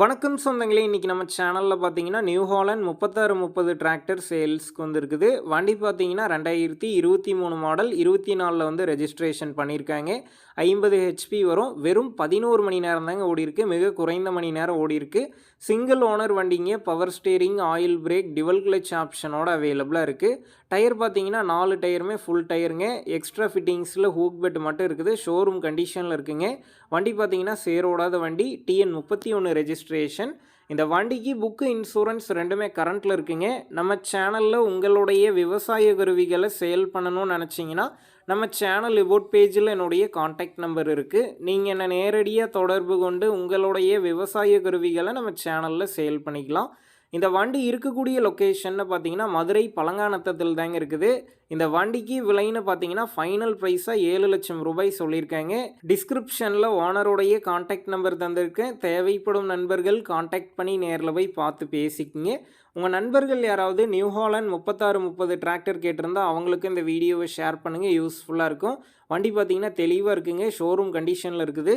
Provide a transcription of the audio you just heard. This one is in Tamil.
வணக்கம் சொந்தங்களே இன்றைக்கி நம்ம சேனலில் பார்த்தீங்கன்னா நியூ ஹாலண்ட் முப்பத்தாறு முப்பது டிராக்டர் சேல்ஸ்க்கு வந்துருக்குது. வண்டி பார்த்தீங்கன்னா ரெண்டாயிரத்தி இருபத்தி மூணு மாடல் இருபத்தி நாலில் வந்து ரெஜிஸ்ட்ரேஷன் பண்ணியிருக்காங்க. ஐம்பது ஹெச்பி வரும். வெறும் பதினோரு மணி நேரம் தாங்க ஓடிருக்கு மிக குறைந்த மணி நேரம் ஓடிருக்கு சிங்கிள் ஓனர் வண்டிங்க power steering oil brake dual clutch ஆப்ஷனோட அவைலபிளாக இருக்குது டயர் பார்த்தீங்கன்னா நாலு டயருமே ஃபுல் டயருங்க எக்ஸ்ட்ரா ஃபிட்டிங்ஸில் ஹூக் பெட் மட்டும் இருக்குது. ஷோரூம் கண்டிஷனில் இருக்குங்க. வண்டி பார்த்தீங்கன்னா சேரோடாத வண்டி. டிஎன் முப்பத்தி ஒன்று ரெஜிஸ்ட்ரேஷன் இந்த வண்டிக்கு புக்கு இன்சூரன்ஸ் ரெண்டுமே கரண்ட்டில் இருக்குங்க. நம்ம சேனலில் உங்களுடைய விவசாய கருவிகளை சேல் பண்ணணும்னு நினச்சிங்கன்னா நம்ம சேனல் இபோட் பேஜில் என்னுடைய காண்டாக்ட் நம்பர் இருக்குது நீங்கள் என்னை நேரடியாக தொடர்பு கொண்டு உங்களுடைய விவசாய கருவிகளை நம்ம சேனலில் சேல் பண்ணிக்கலாம். இந்த வண்டி இருக்கக்கூடிய லொக்கேஷன்னு பார்த்தீங்கன்னா மதுரை பழங்கானத்தத்தில் தாங்க இருக்குது. இந்த வண்டிக்கு விலைன்னு பார்த்தீங்கன்னா ஃபைனல் ப்ரைஸாக ஏழு லட்சம் ரூபாய் சொல்லியிருக்காங்க. டிஸ்கிரிப்ஷனில் ஓனருடைய காண்டாக்ட் நம்பர் தந்திருக்கேன். தேவைப்படும் நண்பர்கள் காண்டாக்ட் பண்ணி நேரில் போய் பார்த்து பேசிக்கிங்க. உங்கள் நண்பர்கள் யாராவது நியூ ஹாலண்ட் முப்பத்தாறு முப்பது டிராக்டர் கேட்டிருந்தால் அவங்களுக்கு இந்த வீடியோவை ஷேர் பண்ணுங்கள் யூஸ்ஃபுல்லாக இருக்கும். வண்டி பார்த்தீங்கன்னா தெளிவாக இருக்குங்க. ஷோரூம் கண்டிஷனில் இருக்குது.